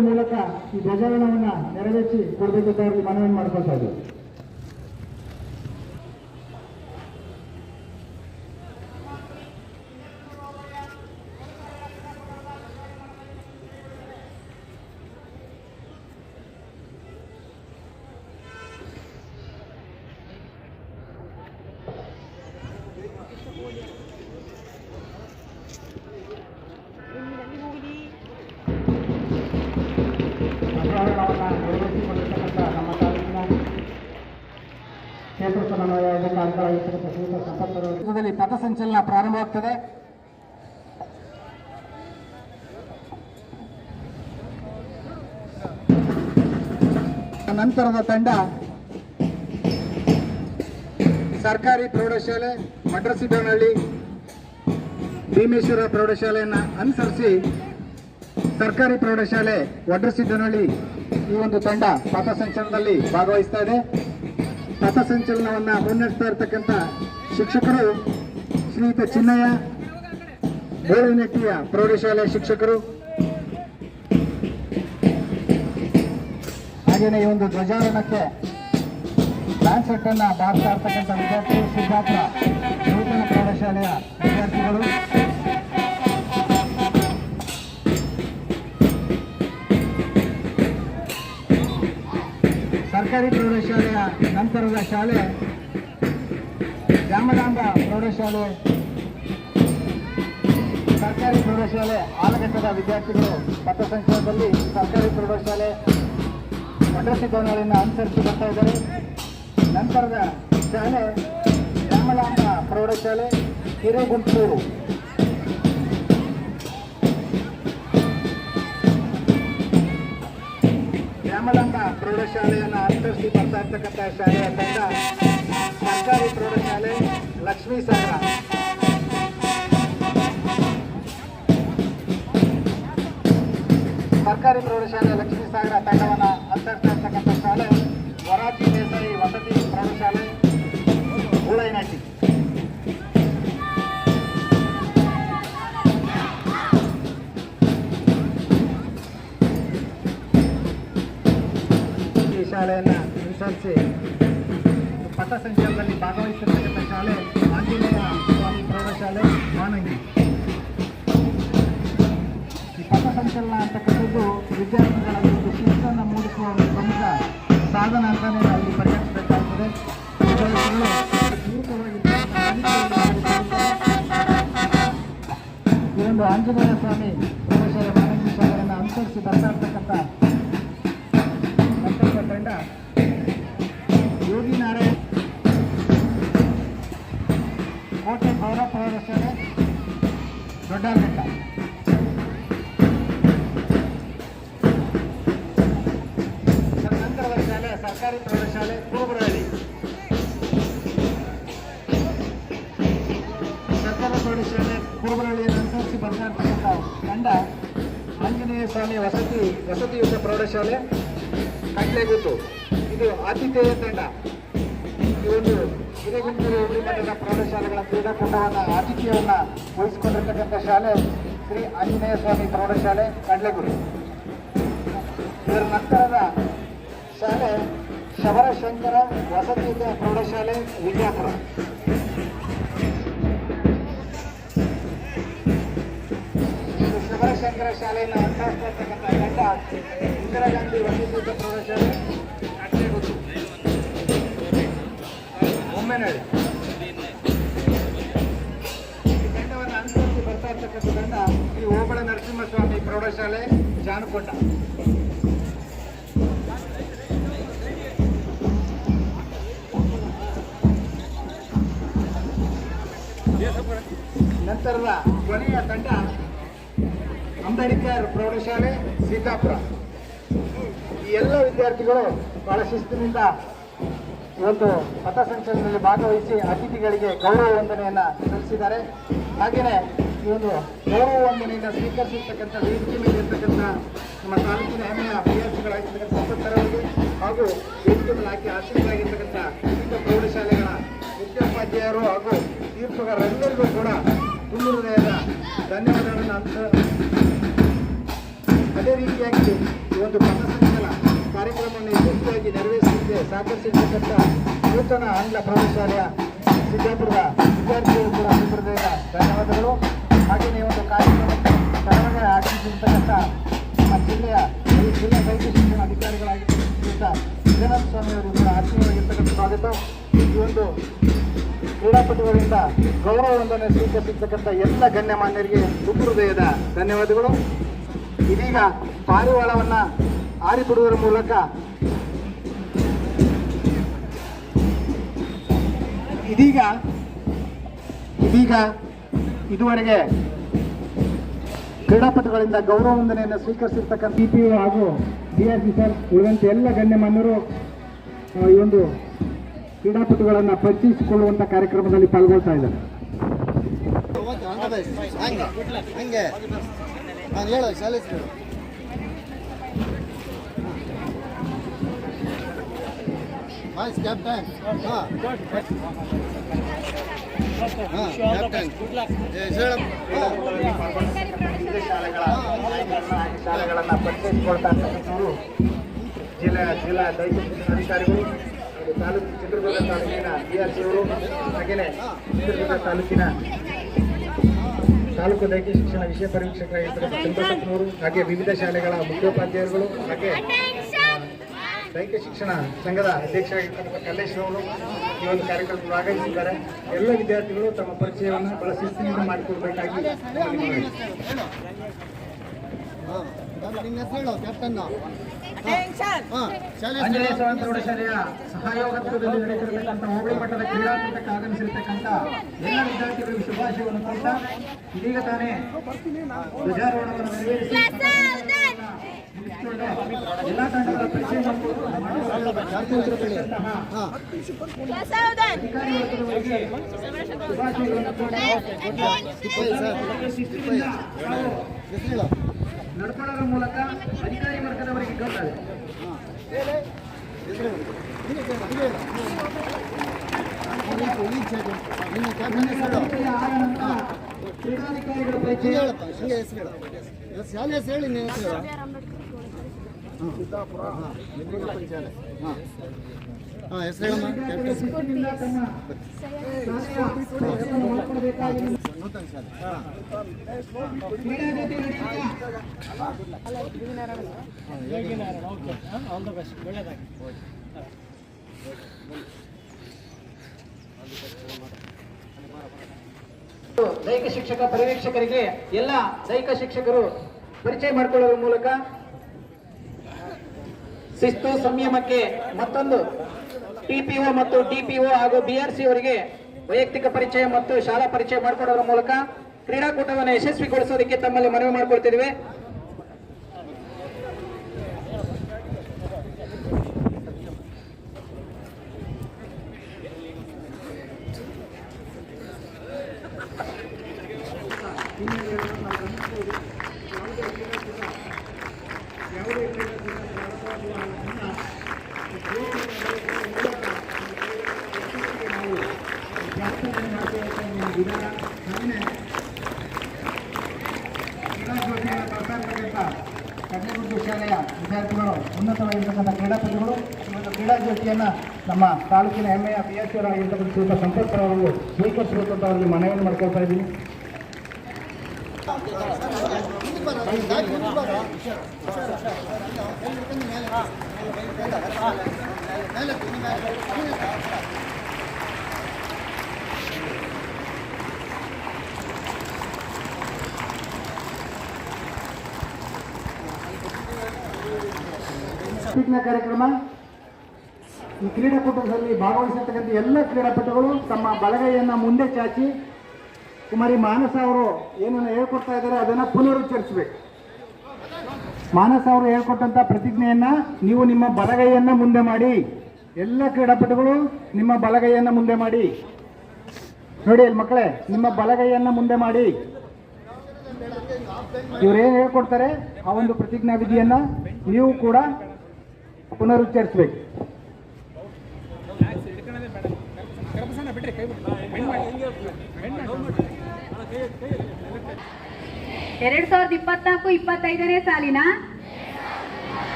ಮೂಲಕ ಈ ಧ್ವಜಾರೋಹಣವನ್ನ ನೆರವೇರಿಸಿ ಕೊಡಬೇಕಂತ ಅವರಿಗೆ ಮನವಿ ಮಾಡ್ಕೊಳ್ತಾ ಇದ್ದೀವಿ. ಸಂಪತ್ತರು ಪಥಸಂಚಲನ ಪ್ರಾರಂಭವಾಗ್ತದೆ. ನಂತರದ ತಂಡ ಸರ್ಕಾರಿ ಪ್ರೌಢಶಾಲೆ ಮಡ್ರಸಿದ್ದನಹಳ್ಳಿ ಭೀಮೇಶ್ವರ ಪ್ರೌಢಶಾಲೆಯನ್ನು ಅನುಸರಿಸಿ ಸರ್ಕಾರಿ ಪ್ರೌಢಶಾಲೆ ವಡ್ರಸಿದ್ದನಹಳ್ಳಿ ಈ ಒಂದು ತಂಡ ಪಥಸಂಚಲನದಲ್ಲಿ ಭಾಗವಹಿಸ್ತಾ ಇದೆ. ಪಥಸಂಚಲನವನ್ನು ಮುನ್ನಡೆಸ್ತಾ ಇರ್ತಕ್ಕಂಥ ಶಿಕ್ಷಕರು ಶ್ರೀಯುತ ಚಿನ್ನಯ್ಯ, ಬೋಳಿನೆಟ್ಟಿಯ ಪ್ರೌಢಶಾಲೆಯ ಶಿಕ್ಷಕರು. ಹಾಗೆಯೇ ಈ ಒಂದು ಧ್ವಜಾರೋಹಣಕ್ಕೆ ಡ್ಯಾನ್ಸ್ ಅನ್ನು ಬಾರಿಸ್ತಾ ಇರ್ತಕ್ಕಂಥ ವಿದ್ಯಾರ್ಥಿಗಳು, ಸಿದ್ಧಾರ್ಥ ನೂತನ ಪ್ರೌಢಶಾಲೆಯ ವಿದ್ಯಾರ್ಥಿಗಳು. ಸರ್ಕಾರಿ ಪ್ರೌಢಶಾಲೆಯ ನಂತರದ ಶಾಲೆ ಗ್ರಾಮದಾಂಬ ಪ್ರೌಢಶಾಲೆ, ಸರ್ಕಾರಿ ಪ್ರೌಢಶಾಲೆ, ಆಲಘಟ್ಟದ ವಿದ್ಯಾರ್ಥಿಗಳು ಪಥಸಂಚಲನದಲ್ಲಿ ಸರ್ಕಾರಿ ಪ್ರೌಢಶಾಲೆ ಮಡ್ರಸಿದ್ದನಹಳ್ಳಿನ ಅನುಸರಿಸಿ ಬರ್ತಾ ಇದ್ದಾರೆ. ನಂತರದ ಶಾಲೆ ಗ್ರಾಮದಾಂಬ ಪ್ರೌಢಶಾಲೆ, ಹಿರೇಗುಂಟೂರು. ಗ್ರಾಮದಾಂಬ ಪ್ರೌಢಶಾಲೆಯನ್ನು ಅನುಸರಿಸಿ ಬರ್ತಾ ಇರ್ತಕ್ಕಂಥ ಶಾಲೆಯ ತಂಡ ಸರ್ಕಾರಿ ಪ್ರೌಢಶಾಲೆ ಲಕ್ಷ್ಮೀ ಸಾಗರ ಸರ್ಕಾರಿ ಪ್ರೌಢಶಾಲೆ ಲಕ್ಷ್ಮೀ ಸಾಗರ ತಂಡವನ್ನು ಅನುಸರಿಸ್ತಾ ಇರ್ತಕ್ಕಂಥ ಶಾಲೆ ವರಾಜಿ ದೇಸಾಯಿ ವಸತಿ ಪ್ರೌಢಶಾಲೆ ಹೂಳೈನಟ್ಟಿ ಶಾಲೆಯನ್ನು ಅನುಸರಿಸಿ ಪಥಸಂಚಲನದಲ್ಲಿ ಭಾಗವಹಿಸಿರ್ತಕ್ಕಂಥ ಶಾಲೆ ಆಂಜನೇಯ ಸ್ವಾಮಿ ಪ್ರೌಢಶಾಲೆ ಮಾನಂಗಿ. ಈ ಪಥಸಂಚಲನ ಅಂತಕ್ಕಂಥದ್ದು ವಿದ್ಯಾರ್ಥಿಗಳಲ್ಲಿ ಒಂದು ಶಿಸ್ತನ್ನು ಮೂಡಿಸುವ ಒಂದು ಪ್ರಮುಖ ಸಾಧನ ಅಂತಲೇ ನಾವು ಇಲ್ಲಿ ಪರಿಗಣಿಸಬೇಕಾಗ್ತದೆ. ವಿದ್ಯಾರ್ಥಿಗಳು ಪೂರಕವಾಗಿ ಈ ಒಂದು ಆಂಜನೇಯ ಸ್ವಾಮಿ ಪ್ರೌಢಶಾಲೆ ಕಟ್ಲೆಗುತ್ತು ಇದು ಆತಿಥೇಯ ತಂಡ. ಈ ಒಂದು ಹಿರೇಗುಂಟೂರು ಹೋಬಳಿ ಮಟ್ಟದ ಪ್ರೌಢಶಾಲೆಗಳ ಕ್ರೀಡಾಕೂಟವನ್ನು ಆತಿಥ್ಯವನ್ನು ವಹಿಸಿಕೊಂಡಿರ್ತಕ್ಕಂಥ ಶಾಲೆ ಶ್ರೀ ಆಂಜನೇಯ ಸ್ವಾಮಿ ಪ್ರೌಢಶಾಲೆ, ಕಡ್ಲೆಗುರು. ಇದರ ನಂತರದ ಶಾಲೆ ಶಬರಶಂಕರ ವಸತಿ ಪ್ರೌಢಶಾಲೆ, ವಿಜಯಪುರ. ಶಬರಶಂಕರ ಶಾಲೆಯನ್ನು ಅರ್ಥಾಸ್ತಕ್ಕಂಥ ಗಂಡ ಇಂದಿರಾ ಗಾಂಧಿ ವಸತಿಯುತ ಪ್ರೌಢಶಾಲೆ. ಒಮ್ಮೆ ಒಮ್ಮೆನಹಳ್ಳಿ ಈ ಗಂಡವನ್ನು ಅನುಸರಿಸಿ ಬರ್ತಾ ಇರ್ತಕ್ಕಂಥ ಗಂಡ ಶ್ರೀ ಓಬಳ ನರಸಿಂಹಸ್ವಾಮಿ ಪ್ರೌಢಶಾಲೆ, ಜಾನಕೊಂಡ. ನಂತರದ ಕೊನೆಯ ತಂಡ ಅಂಬೇಡ್ಕರ್ ಪ್ರೌಢಶಾಲೆ, ಸೀತಾಪುರ. ಈ ಎಲ್ಲ ವಿದ್ಯಾರ್ಥಿಗಳು ಬಹಳ ಶಿಸ್ತಿನಿಂದ ಇವತ್ತು ಪಥಸಂಚಲನದಲ್ಲಿ ಭಾಗವಹಿಸಿ ಅತಿಥಿಗಳಿಗೆ ಗೌರವ ವಂದನೆಯನ್ನು ಸಲ್ಲಿಸಿದ್ದಾರೆ. ಹಾಗೆಯೇ ಈ ಒಂದು ಗೌರವ ವಂದನೆಯಿಂದ ಸ್ವೀಕರಿಸಿರ್ತಕ್ಕಂಥ ವೇದಿಕೆ ಮೇಲೆ ಇರ್ತಕ್ಕಂಥ ನಮ್ಮ ತಾಲೂಕಿನ ಹೆಮ್ಮೆಯ ಅಭ್ಯರ್ಥಿಗಳಾಗಿರ್ತಕ್ಕಂಥ ಸಂಸತ್ತರವರಿಗೆ ಹಾಗೂ ವೇದಿಕೆ ಮೇಲೆ ಹಾಕಿ ಆಶ್ರಯರಾಗಿರ್ತಕ್ಕಂಥ ವಿವಿಧ ಪ್ರೌಢಶಾಲೆಗಳ ಮುಖ್ಯೋಪಾಧ್ಯಾಯರು ಹಾಗೂ ತೀರ್ಪುಗಾರರೆಲ್ಲರಿಗೂ ಕೂಡ ತುಂಬ ಹೃದಯದ ಧನ್ಯವಾದಗಳನ್ನು ಅಂತ ಅದೇ ರೀತಿಯಾಗಿ ಈ ಒಂದು ಪಥಸಂಚಲನ ಕಾರ್ಯಕ್ರಮವನ್ನು ಯಶಸ್ವಿಯಾಗಿ ನೆರವೇರಿಸಲಿಕ್ಕೆ ಸಹಕರಿಸಿರ್ತಕ್ಕಂಥ ನೂತನ ಆಂಗ್ಲ ಪ್ರೌಢಶಾಲೆಯ ಸಿದ್ದಾಪುರದ ವಿದ್ಯಾರ್ಥಿಗಳು ಕೂಡ ಅಭಿಪ್ರಾಯದ ಧನ್ಯವಾದಗಳು. ಹಾಗೆಯೇ ಒಂದು ಕಾರ್ಯಕ್ರಮಕ್ಕೆ ಸರಳಗೆ ಆಗಮಿಸಿರ್ತಕ್ಕಂಥ ನಮ್ಮ ಜಿಲ್ಲೆಯ ಜಿಲ್ಲಾ ವೈದ್ಯ ಶಿಕ್ಷಣ ಅಧಿಕಾರಿಗಳಾಗಿರ್ತಕ್ಕಂಥ ಜಗನ್ನಾಥ ಸ್ವಾಮಿ ಅವರು ಕೂಡ ಆತ್ಮೀಯವಾಗಿರ್ತಕ್ಕಂಥ ಸ್ವಾಗತ. ಈ ಒಂದು ಕ್ರೀಡಾಪಟುಗಳಿಂದ ಗೌರವ ವಂದನೆ ಸ್ವೀಕರಿಸಿರ್ತಕ್ಕಂಥ ಎಲ್ಲ ಗಣ್ಯಮಾನ್ಯರಿಗೆ ಸುಹೃದಯದ ಹೃದಯದ ಧನ್ಯವಾದಗಳು. ಇದೀಗ ಪಾರಿವಾಳವನ್ನ ಆರಿಬಿಡುವುದರ ಮೂಲಕ ಇದೀಗ ಇದೀಗ ಇದುವರೆಗೆ ಕ್ರೀಡಾಪಟುಗಳಿಂದ ಗೌರವ ವಂದನೆಯನ್ನು ಸ್ವೀಕರಿಸಿರ್ತಕ್ಕಂಥ ಸಿ ಪಿ ಹಾಗೂ ಡಿ ಆರ್ ಸಿ ಸರ್ ಉಳಿದಂತೆ ಎಲ್ಲ ಗಣ್ಯಮಾನ್ಯರು ಈ ಒಂದು ಕ್ರೀಡಾಪಟುಗಳನ್ನು ಪರಿಚಯಿಸಿಕೊಳ್ಳುವಂಥ ಕಾರ್ಯಕ್ರಮದಲ್ಲಿ ಪಾಲ್ಗೊಳ್ತಾ ಇದ್ದಾರೆ. ನಾನು ಹೇಳು ಶಾಲೆ ಕ್ಯಾಪ್ಟನ್ ಹಾಂ. ಹಾಂ ಕ್ಯಾಪ್ಟನ್ ಶಾಲೆಗಳನ್ನು ಪರಿಚಯಿಸಿಕೊಳ್ತಾ ಇರ್ತಕ್ಕಂಥವರು ಜಿಲ್ಲಾ ಜಿಲ್ಲಾ ದೈಹಿಕ ಅಧಿಕಾರಿಗಳು ತಾಲೂಕು ಚಿತ್ರದುರ್ಗ ತಾಲೂಕಿನ ಬಿ ಆರ್ ಸಿ ಅವರು ಹಾಗೆಯೇ ಚಿತ್ರದುರ್ಗ ತಾಲೂಕಿನ ತಾಲೂಕು ದೈಹಿಕ ಶಿಕ್ಷಣ ವಿಷಯ ಪರೀಕ್ಷಕರಾಗಿರ್ತಕ್ಕಂಥ ಚಂದ್ರಶೇಖರವರು ಹಾಗೆ ವಿವಿಧ ಶಾಲೆಗಳ ಮುಖ್ಯೋಪಾಧ್ಯಾಯರುಗಳು ಹಾಗೆ ದೈಹಿಕ ಶಿಕ್ಷಣ ಸಂಘದ ಅಧ್ಯಕ್ಷರಾಗಿರ್ತಕ್ಕಂಥ ಕಲ್ಲೇಶ್ ಅವರು ಈ ಒಂದು ಕಾರ್ಯಕ್ರಮದಲ್ಲಿ ಭಾಗವಹಿಸಿದ್ದಾರೆ. ಎಲ್ಲ ವಿದ್ಯಾರ್ಥಿಗಳು ತಮ್ಮ ಪರಿಚಯವನ್ನು ಬಹಳ ಶಿಸ್ತಿನಿಂದ ಮಾಡಿಕೊಡ್ಬೇಕಾಗಿ ಆಂಜನೇಯ ಸ್ವಾಮಿ ಪ್ರೌಢಶಾಲೆಯ ಸಹಯೋಗತ್ವದಲ್ಲಿ ನಡೆಯುತ್ತಿರತಕ್ಕಂಥ ಹೋಬಳಿ ಮಟ್ಟದ ಕ್ರೀಡಾಕೂಟಕ್ಕೆ ಆಗಮಿಸಿರ್ತಕ್ಕಂಥ ಎಲ್ಲ ವಿದ್ಯಾರ್ಥಿಗಳಿಗೆ ಶುಭಾಶಯವನ್ನು ಕೊಡ್ತಾ ಇದೀಗ ತಾನೇ ಧ್ವಜಾರೋಹಣವನ್ನು ನೆರವೇರಿಸಿ ಎಲ್ಲ ತಂಡಗಳ ಪರಿಚಯ ಶುಭಾಶಯಗಳನ್ನು ಕೊಡ್ತಾ ನಡ್ಕೊಳ್ಳೋದ್ರ ಮೂಲಕ ಅಧಿಕಾರಿ ವರ್ಗದವರಿಗೆ ಹೆಸರು ಹೇಳು ನೀವು ಸಿದ್ದಾಪುರ ಹಾಂ ದೈಹಿಕ ಶಿಕ್ಷಕ ಪರಿವೀಕ್ಷಕರಿಗೆ ಎಲ್ಲ ದೈಹಿಕ ಶಿಕ್ಷಕರು ಪರಿಚಯ ಮಾಡಿಕೊಳ್ಳುವ ಮೂಲಕ ಶಿಸ್ತು ಸಂಯಮಕ್ಕೆ ಮತ್ತೊಂದು ಟಿಪಿಒ ಮತ್ತು ಡಿಪಿಒ ಹಾಗೂ ಬಿಆರ್ಸಿ ಅವರಿಗೆ ವೈಯಕ್ತಿಕ ಪರಿಚಯ ಮತ್ತು ಶಾಲಾ ಪರಿಚಯ ಮಾಡಿಕೊಡೋದ್ರ ಮೂಲಕ ಕ್ರೀಡಾಕೂಟವನ್ನು ಯಶಸ್ವಿಗೊಳಿಸೋದಕ್ಕೆ ತಮ್ಮಲ್ಲಿ ಮನವಿ ಮಾಡಿಕೊಳ್ತಿದ್ದೇವೆ ಕಡ್ಲೆಗುಡ್ಡು ಶಾಲೆಯ ವಿದ್ಯಾರ್ಥಿಗಳು ಉನ್ನತವಾಗಿರ್ತಕ್ಕಂಥ ಕ್ರೀಡಾಪಟುಗಳು ಇವತ್ತು ಕ್ರೀಡಾ ಜ್ಯೋತಿಯನ್ನು ನಮ್ಮ ತಾಲೂಕಿನ ಹೆಮ್ಮೆಯ ಪಿ ಎಸ್ ಆಗಿರ್ತಕ್ಕಂಥ ಶ್ರೀಯುತ ಸಂಪತ್ ಸರ್ ಅವರು ಸ್ವೀಕರಿಸಬೇಕು ಅಂತ ಅವರಿಗೆ ಮನವಿಯನ್ನು ಮಾಡ್ಕೊಳ್ತಾ ಇದ್ದೀನಿ. ಪಿಕ್ನ ಕಾರ್ಯಕ್ರಮ ಈ ಕ್ರೀಡಾಕೂಟದಲ್ಲಿ ಭಾಗವಹಿಸಿರ್ತಕ್ಕಂಥ ಎಲ್ಲ ಕ್ರೀಡಾಪಟುಗಳು ತಮ್ಮ ಬಲಗೈಯನ್ನು ಮುಂದೆ ಚಾಚಿ, ಕುಮಾರಿ ಮಾನಸ ಅವರು ಏನನ್ನು ಹೇಳ್ಕೊಡ್ತಾ ಇದ್ದಾರೆ ಅದನ್ನು ಪುನರುಚ್ಚರಿಸಬೇಕು. ಮಾನಸ ಅವರು ಹೇಳ್ಕೊಟ್ಟಂಥ ಪ್ರತಿಜ್ಞೆಯನ್ನ ನೀವು ನಿಮ್ಮ ಬಲಗೈಯನ್ನ ಮುಂದೆ ಮಾಡಿ. ಎಲ್ಲ ಕ್ರೀಡಾಪಟುಗಳು ನಿಮ್ಮ ಬಲಗೈಯನ್ನ ಮುಂದೆ ಮಾಡಿ. ನೋಡಿ ಅಲ್ಲಿ ಮಕ್ಕಳೇ, ನಿಮ್ಮ ಬಲಗೈಯನ್ನ ಮುಂದೆ ಮಾಡಿ. ಇವರೇನು ಹೇಳ್ಕೊಡ್ತಾರೆ? ಆ ಒಂದು ಪ್ರತಿಜ್ಞಾ ವಿಧಿಯನ್ನ ನೀವು ಕೂಡ ಪುನರುಚ್ಚರಿಸಬೇಕು. ಎರಡ್ ಸಾವಿರದ ಇಪ್ಪತ್ನಾಲ್ಕು, ಇಪ್ಪತ್ತೈದನೇ ಸಾಲಿನ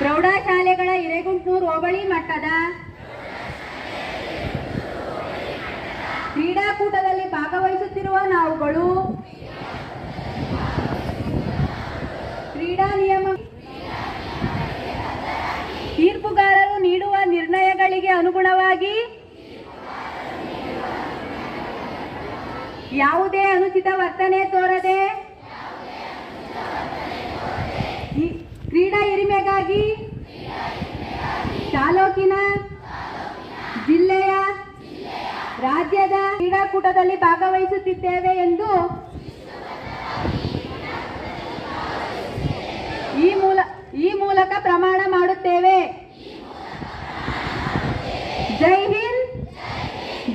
ಪ್ರೌಢಶಾಲೆಗಳ ಹಿರೇಗುಂಟ್ನೂರು ಹೋಬಳಿ ಮಟ್ಟದ ಕ್ರೀಡಾಕೂಟದಲ್ಲಿ ಭಾಗವಹಿಸುತ್ತಿರುವ ನಾವುಗಳು ಕ್ರೀಡಾ ನಿಯಮ ತೀರ್ಪುಗಾರರು ನೀಡುವ ನಿರ್ಣಯಗಳಿಗೆ ಅನುಗುಣವಾಗಿ ಯಾವುದೇ ಅನುಚಿತ ವರ್ತನೆ ತೋರದೆ ಕ್ರೀಡಾ ಹಿರಿಮೆಗಾಗಿ ತಾಲೂಕಿನ ಜಿಲ್ಲೆಯ ರಾಜ್ಯದ ಕ್ರೀಡಾಕೂಟದಲ್ಲಿ ಭಾಗವಹಿಸುತ್ತಿದ್ದೇವೆ ಎಂದು ಈ ಮೂಲ, ಈ ಮೂಲಕ ಪ್ರಮಾಣ ಮಾಡುತ್ತೇವೆ. ಜೈ ಹಿಂದ್,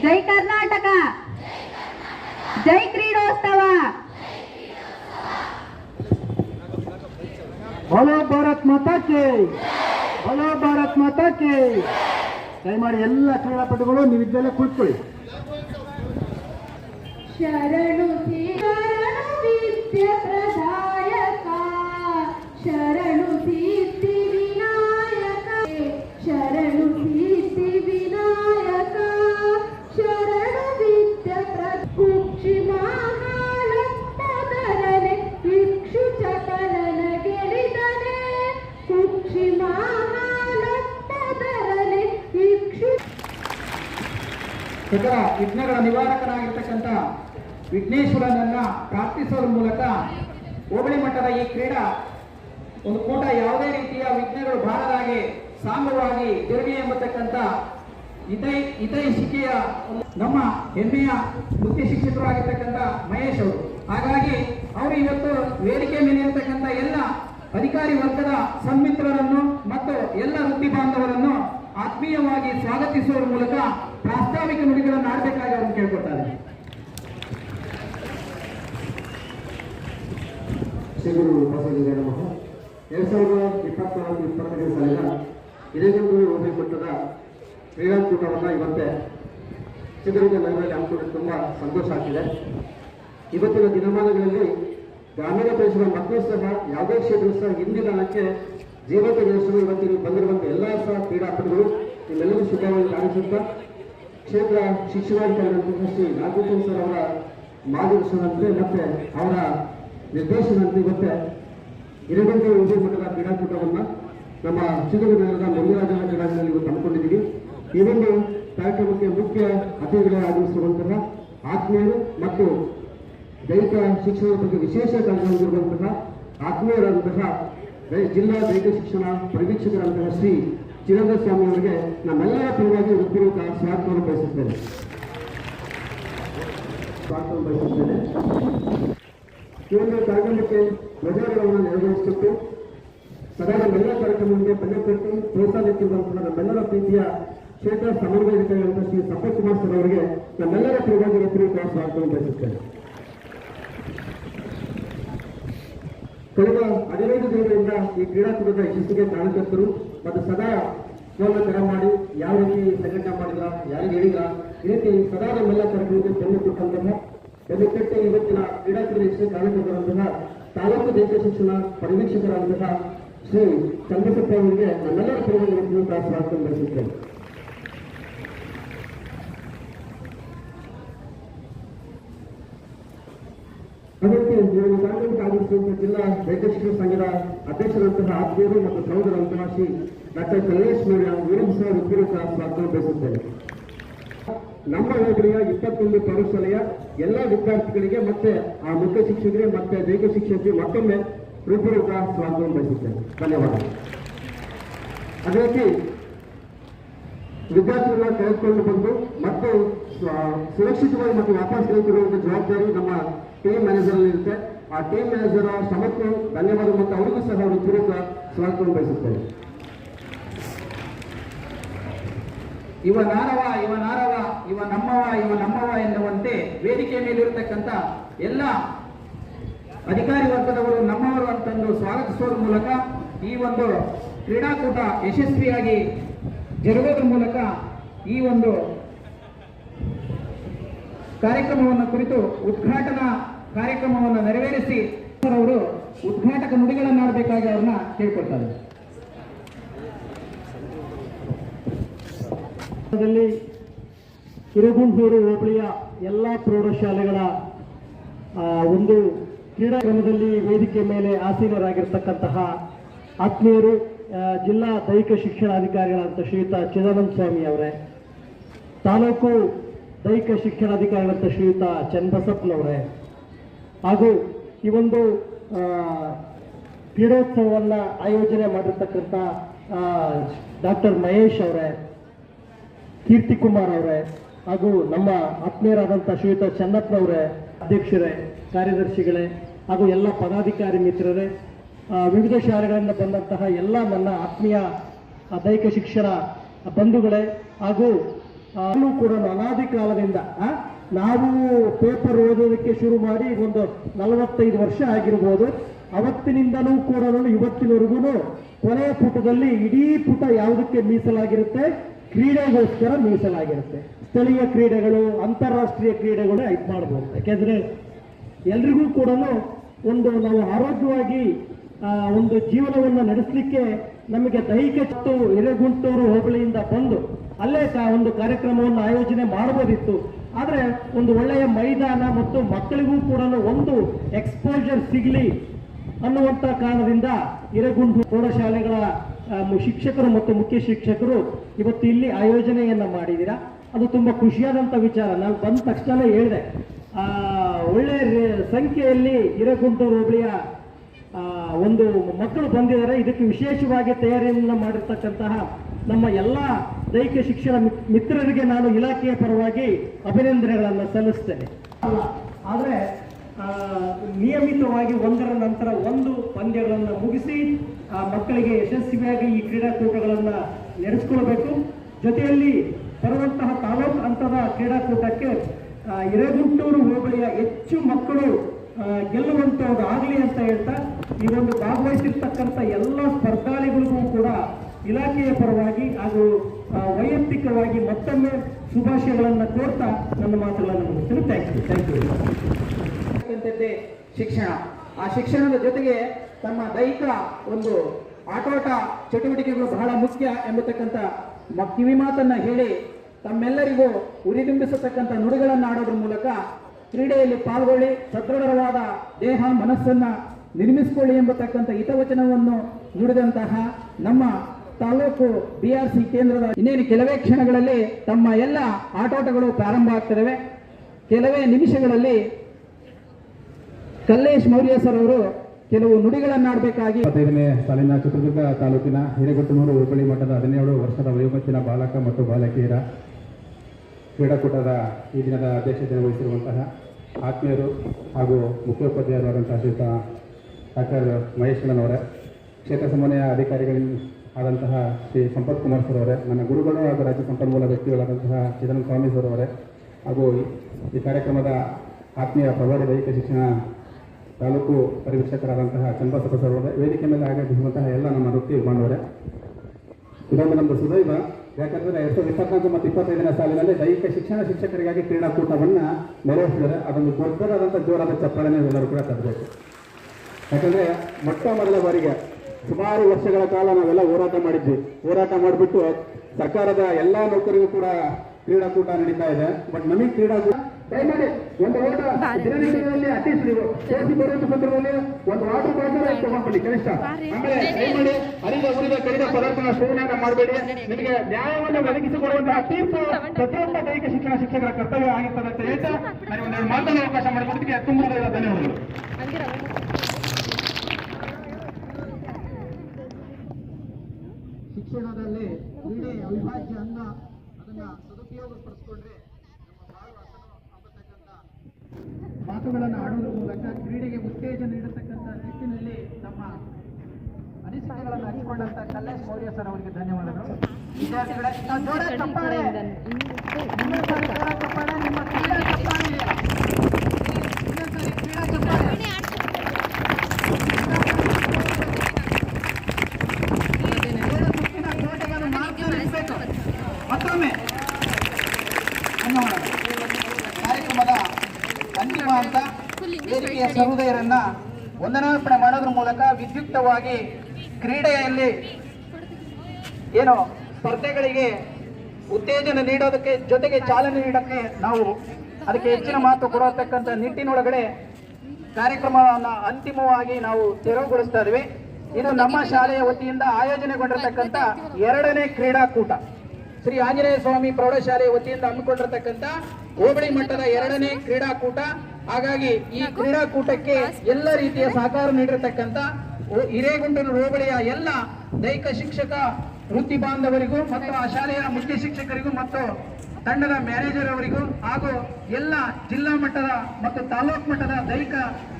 ಜೈ ಕರ್ನಾಟಕ. ಜೈ ಕ್ರೀಡೋತ್ಸವ. ಹಲೋ ಭಾರತ್ ಮಾತಾ ಕೇ. ಹಲೋ ಭಾರತ್ ಮಾತಾ ಕೇ. ದಯಮಾಡಿ ಎಲ್ಲ ಕ್ರೀಡಾಪಟುಗಳು ನೀವಿದ್ದಲ್ಲೇ ಕುಳಿತುಕೊಳ್ಳಿ ಶರಣು ಶರಣು ವಿದ್ಯ ಪ್ರದಾಯಕ ಶರಣು ಸಕಲ ವಿಘ್ನಗಳ ನಿವಾರಕನಾಗಿರ್ತಕ್ಕಂಥ ವಿಘ್ನೇಶ್ವರನನ್ನ ಪ್ರಾರ್ಥಿಸುವ ಮೂಲಕ ಹೋಬಳಿ ಮಟ್ಟದ ಈ ಕ್ರೀಡಾ ಒಂದು ಕೂಟ ಯಾವುದೇ ರೀತಿಯ ವಿಘ್ನಗಳು ಬಾರದಾಗಿ ಸಾಂಗವಾಗಿ ತಿರುಗಿ ಎಂಬತಕ್ಕಂಥ ಇತೈ ಇತೈಷಿಕೆಯ ಒಂದು ನಮ್ಮ ಹೆಮ್ಮೆಯ ಮುಖ್ಯ ಶಿಕ್ಷಕರು ಆಗಿರ್ತಕ್ಕಂಥ ಮಹೇಶ್ ಅವರು. ಹಾಗಾಗಿ ಅವರು ಇವತ್ತು ವೇದಿಕೆ ಮೇಲೆ ಇರತಕ್ಕಂಥ ಎಲ್ಲ ಅಧಿಕಾರಿ ವರ್ಗದ ಸನ್ಮಿತ್ರರನ್ನು ಮತ್ತು ಎಲ್ಲ ವೃತ್ತಿ ಬಾಂಧವರನ್ನು ಆತ್ಮೀಯವಾಗಿ ಸ್ವಾಗತಿಸುವ ಮೂಲಕ ಪ್ರಾಸ್ತಾವಿಕ ನುಡಿಗಳನ್ನು ಆಡಬೇಕಾಗಿ ಅವ್ರನ್ನ ಕೇಳ್ಕೊಳ್ತಾರೆ. ಶ್ರೀ ಗುರು ಬಸವಲಿಂಗ ನಮಃ. ಎರಡ್ ಸಾವಿರದ ಇಪ್ಪತ್ನಾಲ್ಕು ಇಪ್ಪತ್ತೈದು ಸಾಲಿನ ಹಿರೇಗಂಗೂರು ಹೋಬಳಿ ಮಟ್ಟದ ಕ್ರೀಡಾಕೂಟವನ್ನು ಇವತ್ತೇ ಚಿತ್ರದುರ್ಗ ನಗರದಲ್ಲಿ ಹಮ್ಮಿಕೊಂಡು ತುಂಬ ಸಂತೋಷ ಆಗ್ತಿದೆ. ಇವತ್ತಿನ ದಿನಮಾನಗಳಲ್ಲಿ ಗ್ರಾಮೀಣ ಪ್ರದೇಶದ ಮಕ್ಕಳು ಸಹ ಯಾವುದೇ ಕ್ಷೇತ್ರ ಸಹ ಹಿಂದಿನ ಹಣಕ್ಕೆ ಜೀವಂತ ದೇಶಗಳು ಇವತ್ತಿನ ಬಂದಿರುವಂಥ ಎಲ್ಲ ಸಹ ಕ್ರೀಡಾಪಟುಗಳು ನಿಮ್ಮೆಲ್ಲರೂ ಶುಭವಾಗಿ ಕಾಣಿಸುತ್ತಾ ಕ್ಷೇತ್ರ ಶಿಕ್ಷಣಾಧಿಕಾರಿಗಳಂತಹ ಶ್ರೀ ನಾಗಭೂಷಣ್ ಸರ್ ಅವರ ಮಾರ್ಗದರ್ಶನದಂತೆ ಮತ್ತೆ ಅವರ ನಿರ್ದೇಶನದಂತೆ ಮತ್ತೆ ಹಿರೇಗಂಟೆ ಉದ್ಯೋಗ ಮಟ್ಟದ ಕ್ರೀಡಾಕೂಟವನ್ನು ನಮ್ಮ ಚಿತ್ರದುರ್ಗ ನಗರದ ಮಂಜುರಾಜ ಕ್ರೀಡಾಂಗಣದಲ್ಲಿ ಇವತ್ತು ಹಮ್ಮಿಕೊಂಡಿದ್ದೀವಿ. ಈ ಒಂದು ಕಾರ್ಯಕ್ರಮಕ್ಕೆ ಮುಖ್ಯ ಅತಿಥಿಗಳೇ ಆಗಮಿಸಿರುವಂತಹ ಆತ್ಮೀಯರು ಮತ್ತು ದೈಹಿಕ ಶಿಕ್ಷಣದ ಬಗ್ಗೆ ವಿಶೇಷ ಕಾಳಜಿ ಹೊಂದಿರುವಂತಹ ಆತ್ಮೀಯರಾದಂತಹ ಜಿಲ್ಲಾ ದೈಹಿಕ ಶಿಕ್ಷಣ ಪರಿವೀಕ್ಷಕರಾದಂತಹ ಶ್ರೀ ಚಿರಂದ್ರ ಸ್ವಾಮಿ ಅವರಿಗೆ ನಮ್ಮೆಲ್ಲರ ಪರವಾಗಿ ಹೃತ್ಪೂರ್ವಕ ಸ್ವಾಗತವನ್ನು ಬಯಸುತ್ತೇನೆ. ಸ್ವಾಗತವನ್ನು ಬಯಸುತ್ತೇನೆ. ಈ ಕಾರ್ಯಕ್ರಮಕ್ಕೆ ಧ್ವಜಾರೋಹಣವನ್ನು ನೆರವೇರಿಸಿಟ್ಟು ಸದಾ ನಮ್ಮೆಲ್ಲ ಕಾರ್ಯಕ್ರಮಗಳಿಗೆ ಬೆಲೆ ಕಟ್ಟಿ ಪ್ರೋತ್ಸಾಹ ನೀಡುತ್ತಿರುವಂತಹ ನಮ್ಮೆಲ್ಲರ ಪ್ರೀತಿಯ ಕ್ಷೇತ್ರ ಸಮನ್ವಯ ಶ್ರೀ ಸಂಪತ್ ಕುಮಾರ್ ಸರ್ ಅವರಿಗೆ ನಮ್ಮೆಲ್ಲರ ಪರವಾಗಿ ಹೃತ್ಪೂರ್ವಕ ಸ್ವಾಗತವನ್ನು ಬಯಸುತ್ತೇನೆ. ಕಳೆದ ಹದಿನೈದು ದಿನಗಳಿಂದ ಈ ಕ್ರೀಡಾಕೂಟದ ಯಶಸ್ಸಿಗೆ ಕಾರಣಕರ್ತರು ಮತ್ತು ಸದಾ ಫೋನ್ ಮಾಡಿ ಯಾವ ರೀತಿ ಸಂಘಟನೆ ಮಾಡಿದ್ರ, ಯಾರಿಗೆ ಹೇಳಿದ್ರ, ಈ ರೀತಿ ಸದಾ ನಮ್ಮೆಲ್ಲ ಕಾರ್ಯಕ್ರಮಕ್ಕೆ ಬೆನ್ನು ಕೊಟ್ಟಂತಹ ಬೆನ್ನು ಕಟ್ಟಿ ಇವತ್ತಿನ ಕ್ರೀಡಾಕೂಟದ ಯಶಸ್ಸಿಗೆ ಕಾರಣಕರ್ತರಂತಹ ತಾಲೂಕು ದೇಶ ಶಿಕ್ಷಣ ಪರಿವೀಕ್ಷಕರಾದಂತಹ ಶ್ರೀ ಸಂಗೀತ ಅವರಿಗೆ ನಮ್ಮೆಲ್ಲರ ಪರವಾಗಿ ಸ್ವಾಗತ ಬಯಸುತ್ತೇನೆ ಅದಕ್ಕೆ ನೀವು ಕಾರ್ಯಕ್ರಮಕ್ಕೆ ಜಿಲ್ಲಾ ವೈದ್ಯಕೀಯ ಸಂಘದ ಅಧ್ಯಕ್ಷರಂತಹ ಆತ್ಮೀಯರು ಮತ್ತು ಸಹೋದರಂತಹ ಶ್ರೀ ಡಾಕ್ಟರ್ ಕಲ್ಲೇಶ್ ಮೌರ್ಯ ಇವರಿಗೂ ಸಹ ಹೃತ್ಪೂರ್ವಕ ಸ್ವಾಗತ ಬಯಸುತ್ತೇನೆ ನಮ್ಮ ಯೋಜನೆಯ ಇಪ್ಪತ್ತೊಂದು ಪ್ರೌಢಶಾಲೆಯ ಎಲ್ಲ ವಿದ್ಯಾರ್ಥಿಗಳಿಗೆ ಮತ್ತೆ ಆ ಮುಖ್ಯ ಶಿಕ್ಷಕರಿಗೆ ಮತ್ತೆ ದೈಹಿಕ ಶಿಕ್ಷಕರಿಗೆ ಮತ್ತೊಮ್ಮೆ ಹೃತ್ಪೂರ್ವಕ ಸ್ವಾಗತ ಬಯಸುತ್ತೇನೆ ಧನ್ಯವಾದ ಅದೇ ರೀತಿ ವಿದ್ಯಾರ್ಥಿಗಳನ್ನ ಕರೆದುಕೊಂಡು ಬಂದು ಮತ್ತು ಸುರಕ್ಷಿತವಾಗಿ ಮತ್ತು ವಾಪಸ್ ಕರೆದುಕೊಳ್ಳುವಂಥ ಜವಾಬ್ದಾರಿ ನಮ್ಮ ಟೀಮ್ ಮ್ಯಾನೇಜರ್ ಇರುತ್ತೆ. ಆ ಟೀಮ್ ಮ್ಯಾನೇಜರ್ ಶ್ರಮಕ್ಕೂ ಧನ್ಯವಾದ ಮತ್ತು ಅವರಿಗೂ ಸಹ ಅವರು ಪೂರ್ವಕ ಸ್ವಾಗತವನ್ನು ಬಯಸುತ್ತೇನೆ. ಇವ ನಾರವ ಇವ ನಾರವ, ಇವ ನಮ್ಮವ ಇವ ನಮ್ಮವ ಎನ್ನುವಂತೆ ವೇದಿಕೆ ಮೇಲಿರತಕ್ಕಂಥ ಎಲ್ಲ ಅಧಿಕಾರಿ ವರ್ಗದವರು ನಮ್ಮವರು ಅಂತಂದು ಸ್ವಾಗತಿಸುವ ಮೂಲಕ ಈ ಒಂದು ಕ್ರೀಡಾಕೂಟ ಯಶಸ್ವಿಯಾಗಿ ಜರುಗೋದ್ರ ಮೂಲಕ ಈ ಒಂದು ಕಾರ್ಯಕ್ರಮವನ್ನು ಕುರಿತು ಉದ್ಘಾಟನಾ ಕಾರ್ಯಕ್ರಮವನ್ನು ನೆರವೇರಿಸಿ ಅವರು ಉದ್ಘಾಟಕ ನುಡಿಗಳನ್ನು ನುಡಿಗಳನ್ನಾಡಬೇಕಾಗಿ ಅವ್ರನ್ನ ಕೇಳ್ಕೊಳ್ತಾರೆ. ಕಿರಗುಂಡೂರು ಹೋಬಳಿಯ ಎಲ್ಲ ಪ್ರೌಢಶಾಲೆಗಳ ಒಂದು ಕ್ರೀಡಾಕ್ರಮದಲ್ಲಿ ವೇದಿಕೆ ಮೇಲೆ ಆಸೀನರಾಗಿರ್ತಕ್ಕಂತಹ ಆತ್ಮೀಯರು ಜಿಲ್ಲಾ ದೈಹಿಕ ಶಿಕ್ಷಣಾಧಿಕಾರಿಗಳಂತ ಶ್ರೀಯುತ ಚಿದಾನಂದ ಸ್ವಾಮಿ ಅವರೇ. ತಾಲೂಕು ದೈಹಿಕ ಶಿಕ್ಷಣಾಧಿಕಾರಿಗಳಂತ ಶ್ರೀಯುತ ಚನ್ನಬಸಪ್ಪನವರೇ. ಹಾಗೂ ಈ ಒಂದು ಕ್ರೀಡೋತ್ಸವವನ್ನು ಆಯೋಜನೆ ಮಾಡಿರ್ತಕ್ಕಂಥ ಡಾಕ್ಟರ್ ಮಹೇಶ್ ಅವರೇ ಕೀರ್ತಿ ಕುಮಾರ್ ಅವರೇ, ಹಾಗೂ ನಮ್ಮ ಆತ್ಮೀಯರಾದಂಥ ಶ್ರೀಯುತ ಚನ್ನಪ್ಪನವರೇ, ಅಧ್ಯಕ್ಷರೇ, ಕಾರ್ಯದರ್ಶಿಗಳೇ, ಹಾಗೂ ಎಲ್ಲ ಪದಾಧಿಕಾರಿ ಮಿತ್ರರೇ ವಿವಿಧ ಶಾಲೆಗಳಿಂದ ಬಂದಂತಹ ಎಲ್ಲ ನನ್ನ ಆತ್ಮೀಯ ದೈಹಿಕ ಶಿಕ್ಷಣ ಬಂಧುಗಳೇ, ಹಾಗೂ ಕೂಡ ಅನಾದಿ ಕಾಲದಿಂದ ನಾವು ಪೇಪರ್ ಓದೋದಕ್ಕೆ ಶುರು ಮಾಡಿ ಒಂದು ನಲವತ್ತೈದು ವರ್ಷ ಆಗಿರ್ಬೋದು. ಅವತ್ತಿನಿಂದಲೂ ಕೂಡ ಇವತ್ತಿನವರೆಗೂ ಕೊನೆಯ ಪುಟದಲ್ಲಿ ಇಡೀ ಪುಟ ಯಾವುದಕ್ಕೆ ಮೀಸಲಾಗಿರುತ್ತೆ? ಕ್ರೀಡೆಗೋಸ್ಕರ ಮೀಸಲಾಗಿರುತ್ತೆ. ಸ್ಥಳೀಯ ಕ್ರೀಡೆಗಳು, ಅಂತಾರಾಷ್ಟ್ರೀಯ ಕ್ರೀಡೆಗಳು ಇದು ಮಾಡ್ಬೋದು. ಯಾಕೆಂದ್ರೆ ಎಲ್ರಿಗೂ ಕೂಡ ಒಂದು ನಾವು ಆರೋಗ್ಯವಾಗಿ ಒಂದು ಜೀವನವನ್ನು ನಡೆಸಲಿಕ್ಕೆ ನಮಗೆ ದೈಹಿಕ ಮತ್ತು ಹಿರೇಗುಂಟೂರು ಹೋಬಳಿಯಿಂದ ಬಂದು ಅಲ್ಲೇ ಒಂದು ಕಾರ್ಯಕ್ರಮವನ್ನು ಆಯೋಜನೆ ಮಾಡಬಹುದಿತ್ತು. ಆದರೆ ಒಂದು ಒಳ್ಳೆಯ ಮೈದಾನ ಮತ್ತು ಮಕ್ಕಳಿಗೂ ಕೂಡ ಒಂದು ಎಕ್ಸ್ಪೋಜರ್ ಸಿಗಲಿ ಅನ್ನುವಂಥ ಕಾರಣದಿಂದ ಇರಗುಂಡು ಪ್ರೌಢಶಾಲೆಗಳ ಶಿಕ್ಷಕರು ಮತ್ತು ಮುಖ್ಯ ಶಿಕ್ಷಕರು ಇವತ್ತು ಇಲ್ಲಿ ಆಯೋಜನೆಯನ್ನ ಮಾಡಿದ್ದೀರಾ ಅದು ತುಂಬಾ ಖುಷಿಯಾದಂಥ ವಿಚಾರ. ನಾನು ಬಂದ ತಕ್ಷಣ ಹೇಳಿದೆ. ಒಳ್ಳೆ ಸಂಖ್ಯೆಯಲ್ಲಿ ಹಿರೇಗುಂಟೂರು ಹೋಬಳಿಯ ಒಂದು ಮಕ್ಕಳು ಬಂದಿದ್ದಾರೆ. ಇದಕ್ಕೆ ವಿಶೇಷವಾಗಿ ತಯಾರಿಯನ್ನು ಮಾಡಿರ್ತಕ್ಕಂತಹ ನಮ್ಮ ಎಲ್ಲ ದೈಹಿಕ ಶಿಕ್ಷಣ ಮಿತ್- ಮಿತ್ರರಿಗೆ ನಾನು ಇಲಾಖೆಯ ಪರವಾಗಿ ಅಭಿನಂದನೆಗಳನ್ನು ಸಲ್ಲಿಸ್ತೇನೆ. ಆದರೆ ನಿಯಮಿತವಾಗಿ ಒಂದರ ನಂತರ ಒಂದು ಪಂದ್ಯಗಳನ್ನು ಮುಗಿಸಿ, ಆ, ಮಕ್ಕಳಿಗೆ ಯಶಸ್ವಿಯಾಗಿ ಈ ಕ್ರೀಡಾಕೂಟಗಳನ್ನು ನಡೆಸ್ಕೊಳ್ಬೇಕು. ಜೊತೆಯಲ್ಲಿ ಬರುವಂತಹ ತಾಲೂಕು ಹಂತದ ಕ್ರೀಡಾಕೂಟಕ್ಕೆ ಹಿರೇಗುಂಟೂರು ಹೋಬಳಿಯ ಹೆಚ್ಚು ಮಕ್ಕಳು ಗೆಲ್ಲುವಂಥವ್ರು ಆಗಲಿ ಅಂತ ಹೇಳ್ತಾ, ಈ ಒಂದು ಭಾಗವಹಿಸಿರ್ತಕ್ಕಂಥ ಎಲ್ಲ ಸ್ಪರ್ಧಾಳಿಗಳಿಗೂ ಕೂಡ ಇಲಾಖೆಯ ಪರವಾಗಿ ಹಾಗೂ ವೈಯಕ್ತಿಕವಾಗಿ ಮತ್ತೊಮ್ಮೆ ಶುಭಾಶಯಗಳನ್ನು ಕೋರ್ತಾ ನನ್ನ ಮಾತುಗಳನ್ನು ಮುಗಿಸ್ತೀನಿ. ಥ್ಯಾಂಕ್ ಯು ಥ್ಯಾಂಕ್ ಯು ಶಿಕ್ಷಣ. ಆ ಶಿಕ್ಷಣದ ಜೊತೆಗೆ ತಮ್ಮ ದೈಹಿಕ ಒಂದು ಆಟೋಟ ಚಟುವಟಿಕೆಗಳು ಬಹಳ ಮುಖ್ಯ ಎಂಬತಕ್ಕಂಥ ಕಿವಿ ಮಾತನ್ನು ಹೇಳಿ ತಮ್ಮೆಲ್ಲರಿಗೂ ಉರಿದುಂಬಿಸತಕ್ಕಂಥ ನುಡಿಗಳನ್ನು ಆಡೋದ್ರ ಮೂಲಕ ಕ್ರೀಡೆಯಲ್ಲಿ ಪಾಲ್ಗೊಳ್ಳಿ, ಸದೃಢವಾದ ದೇಹ, ಮನಸ್ಸನ್ನ ನಿರ್ಮಿಸಿಕೊಳ್ಳಿ ಎಂಬತಕ್ಕಂಥ ಹಿತವಚನವನ್ನು ನುಡಿದಂತಹ ನಮ್ಮ ತಾಲೂಕು ಬಿಆರ್ಸಿ ಕೇಂದ್ರದ ಇನ್ನೇನು ಕೆಲವೇ ಕ್ಷಣಗಳಲ್ಲಿ ತಮ್ಮ ಎಲ್ಲ ಆಟೋಟಗಳು ಪ್ರಾರಂಭ ಆಗ್ತಿವೆ ಕೆಲವೇ ನಿಮಿಷಗಳಲ್ಲಿ ಕಲ್ಲೇಶ್ ಮೌರ್ಯ ಸರ್ ಅವರು ಕೆಲವು ನುಡಿಗಳನ್ನಾಡಬೇಕಾಗಿ ಹದಿನೈದನೇ ಸಾಲಿನ ಚಿತ್ರದುರ್ಗ ತಾಲೂಕಿನ ಹಿರೇಗುಟ್ಟನೂರು ಹೋಬಳಿ ಮಠದ ಹದಿನೇಳು ವರ್ಷದ ವಯೋಮತ್ತಿನ ಬಾಲಕ ಮತ್ತು ಬಾಲಕಿಯರ ಕ್ರೀಡಾಕೂಟದ ಈ ದಿನದ ಅಧ್ಯಕ್ಷತೆ ವಹಿಸಿರುವಂತಹ ಆತ್ಮೀಯರು ಹಾಗೂ ಮುಖ್ಯೋಪಾಧ್ಯಾಯರಾದಂತಹ ಶ್ರೀಯುತ ಡಾಕ್ಟರ್ ಮಹೇಶ್ವರನವರೇ ಕ್ಷೇತ್ರ ಸಮನ್ವಯ ಅಧಿಕಾರಿಗಳಿಂದ ಆದಂತಹ ಶ್ರೀ ಸಂಪತ್ ಕುಮಾರ್ ಸರ್ ಅವರೇ, ನನ್ನ ಗುರುಗಳು ಹಾಗೂ ರಾಜ್ಯ ಸಂಪನ್ಮೂಲ ವ್ಯಕ್ತಿಗಳಾದಂತಹ ಚಿದಂಬ ಸ್ವಾಮಿ ಸರ್ ಅವರೇ, ಹಾಗೂ ಈ ಕಾರ್ಯಕ್ರಮದ ಆತ್ಮೀಯ ಪ್ರಭಾರಿ ದೈಹಿಕ ಶಿಕ್ಷಣ ತಾಲೂಕು ಪರಿವೀಕ್ಷಕರಾದಂತಹ ಚನ್ನಬಸಪ್ಪ ಸರ್ ಅವರೇ, ವೇದಿಕೆ ಮೇಲೆ ಆಗಮಿಸುವಂತಹ ಎಲ್ಲ ನಮ್ಮ ವೃತ್ತಿ ಬಾಂಧವರೇ ಇದೊಂದು ನಮ್ಮದು ಸುದೈವ, ಯಾಕಂದ್ರೆ ಎರಡ್ ಸಾವಿರದ ಇಪ್ಪತ್ನಾಲ್ಕು ಮತ್ತು ಇಪ್ಪತ್ತೈದನೇ ಸಾಲಿನಲ್ಲಿ ದೈಹಿಕ ಶಿಕ್ಷಣ ಶಿಕ್ಷಕರಿಗಾಗಿ ಕ್ರೀಡಾಕೂಟವನ್ನು ನೆರವೇರಿಸಿದರೆ ಅದೊಂದು ದೊಡ್ಡದಾದಂಥ ಜೋರಾದ ಚಪ್ಪಳನೆ ಎಲ್ಲರೂ ಕೂಡ ತರಬೇಕು. ಯಾಕಂದ್ರೆ ಮೊಟ್ಟ ಮೊದಲ ಬಾರಿಗೆ ಸುಮಾರು ವರ್ಷಗಳ ಕಾಲ ನಾವೆಲ್ಲ ಹೋರಾಟ ಮಾಡಿದ್ವಿ. ಹೋರಾಟ ಮಾಡಿಬಿಟ್ಟು ಸರ್ಕಾರದ ಎಲ್ಲಾ ನೌಕರಿಗೂ ಕೂಡ ಕ್ರೀಡಾಕೂಟ ನಡೀತಾ ಇದೆ. ಬಟ್ ನಮಗೆ ಕ್ರೀಡಾಕೂಟ ದಯಮಾಡಿ ಒಂದು ಓಟ ದಿನನಿತ್ಯದಲ್ಲಿ ಅಟ್ಲೀಸ್ಟ್ ನೀವು ಸೇರಿಸಿ ಬರುವಂತ ಸಂದರ್ಭದಲ್ಲಿ ಒಂದು ವಾಟರ್ ಬಾಟಲ್ ತಗೊಂಡ್ಬನ್ನಿ ಕನಿಷ್ಠ. ಆಮೇಲೆ ದಯಮಾಡಿ ಅರಿದ ಉರಿದ ಕರಿದ ಪದಾರ್ಥನ ಸೇವನೆಯನ್ನ ಮಾಡಬೇಡಿ. ನಿಮಗೆ ನ್ಯಾಯವನ್ನು ಒದಗಿಸಿಕೊಡುವಂತಹ ತೀರ್ಪು ಪ್ರತಿಯೊಬ್ಬ ದೈಹಿಕ ಶಿಕ್ಷಣ ಶಿಕ್ಷಕರ ಕರ್ತವ್ಯ ಆಗಿರ್ತದೆ ಅಂತ ಹೇಳ್ತಾ ನನಗೆ ಮಾತನ್ನು ಅವಕಾಶ ಮಾಡಿಕೊಡೋದಕ್ಕೆ ತುಂಬ ಧನ್ಯವಾದಗಳು. ಶಿಕ್ಷಣದಲ್ಲಿ ಕ್ರೀಡೆ ಅವಿಭಾಜ್ಯ ಅಂಗ ಅದನ್ನ ಸದುಪಯೋಗಪಡಿಸ್ಕೊಂಡ್ರೆ ಮಾತುಗಳನ್ನು ಆಡೋದ್ರ ಮೂಲಕ ಕ್ರೀಡೆಗೆ ಉತ್ತೇಜನ ನೀಡತಕ್ಕಂಥ ನಿಟ್ಟಿನಲ್ಲಿ ನಮ್ಮ ಅನಿಸಿಕೆಗಳನ್ನು ಹಂಚಿಕೊಂಡಂತ ಕಲ್ಲೇಶ್ ಮೌರ್ಯ ಸರ್ ಅವರಿಗೆ ಧನ್ಯವಾದಗಳು. ವಿದ್ಯಾರ್ಥಿಗಳೇ ವೇದಿಕೆಯ ಸಹೃದಯರನ್ನ ವಂದನಾರ್ಪಣೆ ಮಾಡೋದ್ರ ಮೂಲಕ ವಿದ್ಯುಕ್ತವಾಗಿ ಕ್ರೀಡೆಯಲ್ಲಿ ಏನು ಸ್ಪರ್ಧೆಗಳಿಗೆ ಉತ್ತೇಜನ ನೀಡೋದಕ್ಕೆ ಜೊತೆಗೆ ಚಾಲನೆ ನೀಡೋಕ್ಕೆ ನಾವು ಅದಕ್ಕೆ ಹೆಚ್ಚಿನ ಮಾತು ಕೊಡತಕ್ಕಂಥ ನಿಟ್ಟಿನೊಳಗಡೆ ಕಾರ್ಯಕ್ರಮವನ್ನು ಅಂತಿಮವಾಗಿ ನಾವು ತೆರವುಗೊಳಿಸ್ತಾ ಇದ್ವಿ ಇದು ನಮ್ಮ ಶಾಲೆಯ ವತಿಯಿಂದ ಆಯೋಜನೆಗೊಂಡಿರತಕ್ಕಂಥ ಎರಡನೇ ಕ್ರೀಡಾಕೂಟ. ಶ್ರೀ ಆಂಜನೇಯ ಸ್ವಾಮಿ ಪ್ರೌಢಶಾಲೆಯ ವತಿಯಿಂದ ಹಮ್ಮಿಕೊಂಡಿರತಕ್ಕಂಥ ಹೋಬಳಿ ಮಟ್ಟದ ಎರಡನೇ ಕ್ರೀಡಾಕೂಟ. ಹಾಗಾಗಿ ಈ ಕ್ರೀಡಾಕೂಟಕ್ಕೆ ಎಲ್ಲ ರೀತಿಯ ಸಹಕಾರ ನೀಡಿರತಕ್ಕಂತ ಹಿರೇಗುಂಟೂರು ಹೋಬಳಿಯ ಎಲ್ಲ ದೈಹಿಕ ಶಿಕ್ಷಕ ವೃತ್ತಿ ಬಾಂಧವರಿಗೂ ಮತ್ತು ಆ ಶಾಲೆಯ ಮುಖ್ಯ ಶಿಕ್ಷಕರಿಗೂ ಮತ್ತು ತಂಡದ ಮ್ಯಾನೇಜರ್ ಅವರಿಗೂ ಹಾಗೂ ಎಲ್ಲ ಜಿಲ್ಲಾ ಮಟ್ಟದ ಮತ್ತು ತಾಲೂಕು ಮಟ್ಟದ ದೈಹಿಕ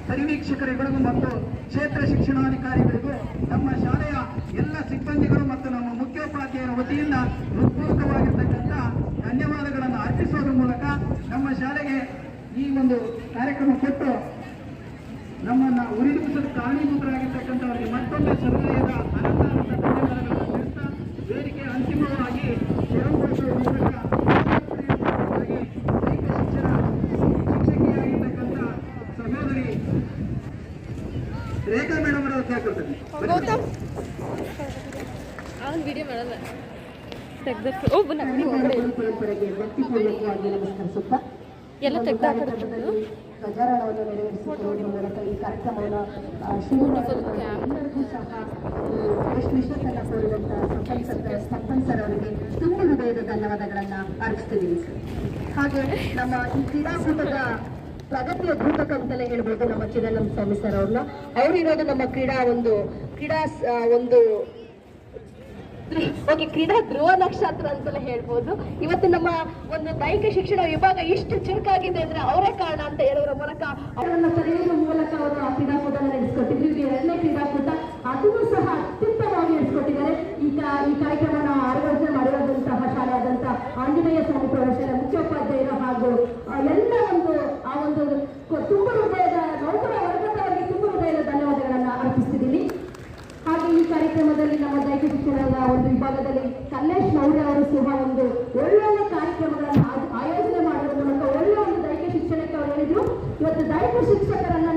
ಪರಿವೀಕ್ಷಕರುಗಳಿಗೂ ಮತ್ತು ಕ್ಷೇತ್ರ ಶಿಕ್ಷಣಾಧಿಕಾರಿಗಳಿಗೂ ನಮ್ಮ ಶಾಲೆಯ ಎಲ್ಲ ಸಿಬ್ಬಂದಿಗಳು ಮತ್ತು ನಮ್ಮ ಮುಖ್ಯೋಪಾಧ್ಯಾಯರ ವತಿಯಿಂದ ಹೃತ್ಪೂರ್ವಕವಾಗಿರ್ತಕ್ಕಂಥ ಧನ್ಯವಾದಗಳನ್ನು ಅರ್ಪಿಸೋದ್ರ ಮೂಲಕ ನಮ್ಮ ಶಾಲೆಗೆ ಈ ಒಂದು ಕಾರ್ಯಕ್ರಮ ಕೊಟ್ಟು ನಮ್ಮನ್ನ ಉರಿದುಂಬಿಸಲು ಕಾರಣೀಭೂತರಾಗಿರ್ತಕ್ಕಂಥವರಿಗೆ ಮತ್ತೊಮ್ಮೆ ಸಮುದಾಯದ ಅನಂತ ಧನ್ಯವಾದಗಳನ್ನು ತಿಳಿಸ್ತಾ ವೇದಿಕೆ ಅಂತಿಮವಾಗಿ ತೆರವುಗೊಳಿಸುವ ಮೂಲಕ ಶಿಕ್ಷಕಿಯಾಗಿರ್ತಕ್ಕಂಥ ಸಹೋದರಿ ರೇಖಾ ಮೇಡಮ್ ಅವರ ವಿಡಿಯೋ ಮಾಡಲ್ಲ. ತೆಗ್ದ ಒಬ್ಬರೇ ಎಲ್ಲ ತೆಗ್ದು ಹಾಕಿದ್ರು ತುಂಬ ಹೃದಯದ ಧನ್ಯವಾದಗಳನ್ನ ಅರ್ಪಿಸ್ತಿದ್ದೀವಿ ಸರ್. ಹಾಗೆ ನಮ್ಮ ಈ ಕ್ರೀಡಾಕೂಟದ ಪ್ರಗತಿಯ ದೂತಕ ಅಂತಲೇ ಹೇಳ್ಬೋದು ನಮ್ಮ ಚಿದಾನಂದ ಸ್ವಾಮಿ ಸರ್ ಅವ್ರನ್ನ. ಅವ್ರು ಇರೋದು ನಮ್ಮ ಕ್ರೀಡಾ ಒಂದು ಕ್ರೀಡಾ ಒಂದು ಓಕೆ ಕ್ರೀಡಾ ಧ್ರುವ ನಕ್ಷತ್ರ ಅಂತಲೇ ಹೇಳ್ಬೋದು. ಇವತ್ತು ನಮ್ಮ ಒಂದು ದೈಹಿಕ ಶಿಕ್ಷಣ ವಿಭಾಗ ಇಷ್ಟು ಚುರುಕಾಗಿದೆ ಅಂದ್ರೆ ಅವರೇ ಕಾರಣ ಅಂತ ಹೇಳುವ ಮೂಲಕ ಅವರನ್ನ ಸೆಳೆಯುವ ಮೂಲಕ ಅವರು ಆ ಕ್ರೀಡಾಕೂಟ ನಡೆಸಿಕೊಟ್ಟಿದ್ರು. ಇದು ಎರಡನೇ ಕ್ರೀಡಾಕೂಟ ಅದನ್ನು ಸಹ ಅತ್ಯುತ್ತಮವಾಗಿ ನಡೆಸಿಕೊಟ್ಟಿದ್ದಾರೆ. ಈ ಕಾ- ಈ ಕಾರ್ಯಕ್ರಮನ ಆಯೋಜನೆ ಮಾಡಿರೋದಂತಹ ಶಾಲೆ ಆದಂತಹ ಆಂಜನೇಯ ಸ್ವಾಮಿ ಪ್ರೌಢಶಾಲೆ ಮುಖ್ಯೋಪಾಧ್ಯಾಯರು ಹಾಗೂ ಎಲ್ಲ ಒಂದು, ಆ ಒಂದು ತುಂಬ ನೌಕರ ವರ್ಗದವರಿಗೆ ತುಂಬ ಹೃದಯದ ಧನ್ಯವಾದಗಳನ್ನ ಅರ್ಪಿಸ್ತಿದ್ದೀನಿ ಹಾಗೆ ಈ ಕಾರ್ಯಕ್ರಮದಲ್ಲಿ ನಮ್ಮ ದೈಹಿಕ ಶಿಕ್ಷಣದ ಒಂದು ವಿಭಾಗದಲ್ಲಿ ಕಲ್ಲೇಶ್ ಮೌರ್ಯ ಅವರು ಸಹ ಒಂದು ಒಳ್ಳೊಳ್ಳೆ ಕಾರ್ಯಕ್ರಮಗಳನ್ನು ಆಯೋಜನೆ ಮಾಡೋದ್ರ ಮೂಲಕ ಒಳ್ಳೆ ಒಂದು ದೈಹಿಕ ಶಿಕ್ಷಣಕ್ಕೆ ಅವರು ಹೇಳಿದ್ರು. ಇವತ್ತು ದೈಹಿಕ ಶಿಕ್ಷಕರನ್ನ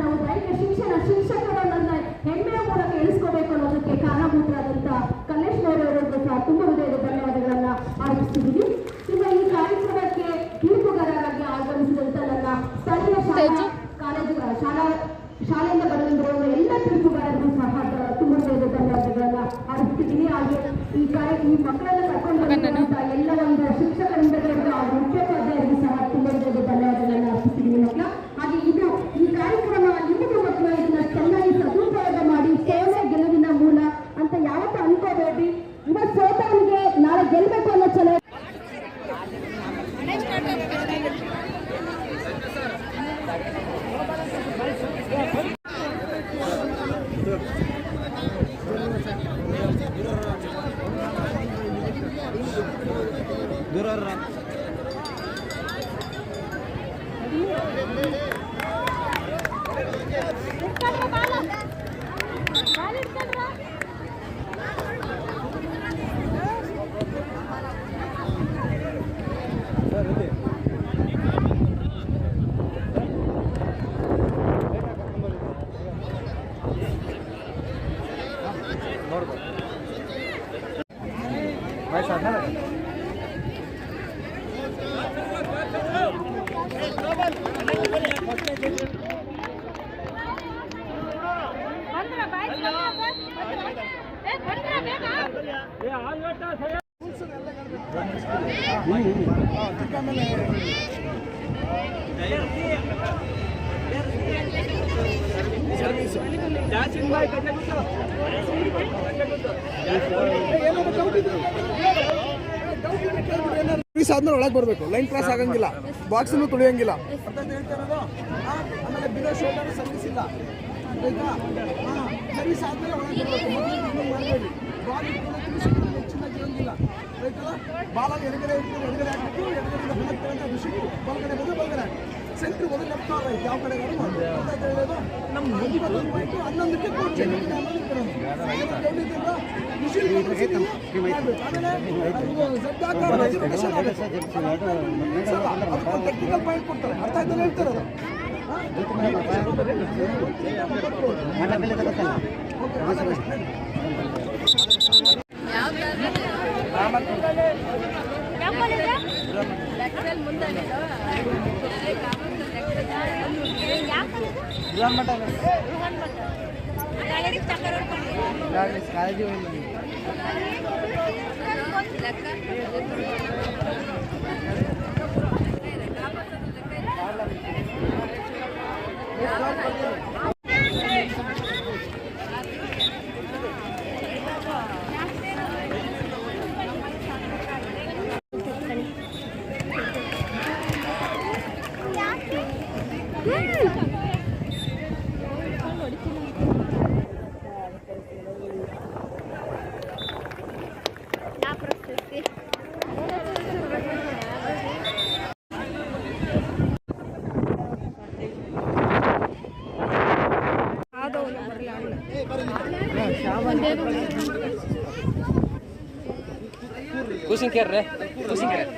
Durar. ಒಳಗೆ ಬರಬೇಕು. ಲೈನ್ ಕ್ರಾಸ್ ಆಗಂಗಿಲ್ಲ. ಬಾಕ್ಸನ್ನು ತುಳಿಯಂಗಿಲ್ಲ. ಸರ್ವಿಸ್ ಇಲ್ಲ ಸರ್ವಿಸ್ ಒಳಗೆ ಬರಬೇಕು ಮೊದಲು ಮಾಡಬೇಡಿ ಬಾಲ್ ಇಟ್ಕೊಂಡು ತಿಳಿಸಿದ್ರೆ ಹೆಚ್ಚಿನಾಗಿ ಇರಂಗಿಲ್ಲ ಬಾಲಲ್ಲಿ ಎಡಗಡೆ ಎಡಗಡೆ ಹಾಕ್ಬಿಟ್ಟು ಎಡಗಡೆಯಿಂದ ಬಲಕ್ಕೆ ಋಷಿಗೆ ಬಲಗಡೆ ಬಂದು ಬಲಗಡೆ ಸೆಂಟ್ರ್ ಬಂದು ಲೆಫ್ಟ್ ಆಯ್ತು ಯಾವ ಕಡೆ ಹೇಳೋದು ನಮ್ಮ ಒಂಬತ್ತು ಪಾಯಿಂಟು ಹನ್ನೊಂದಕ್ಕೆ ಕೋಚ್ ಟೆಕ್ನಿಕಲ್ ಪಾಯಿಂಟ್ ಕೊಡ್ತಾರೆ. ಅರ್ಥ ಆಯ್ತಾನೆ ಹೇಳ್ತಾರೆ ಕಾಳಜಿ ಹೋಗಿಲ್ಲ సింకర్ రే టూ సింకర్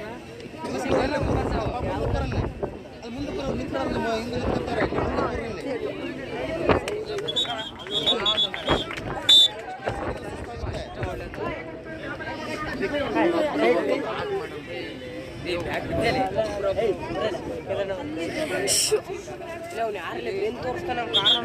ಇಲ್ಲ ಅವನು ಯಾರಿಲ್ಲ ಏನು ತೋರಿಸ್ತಾನೆ ಕಾರಣ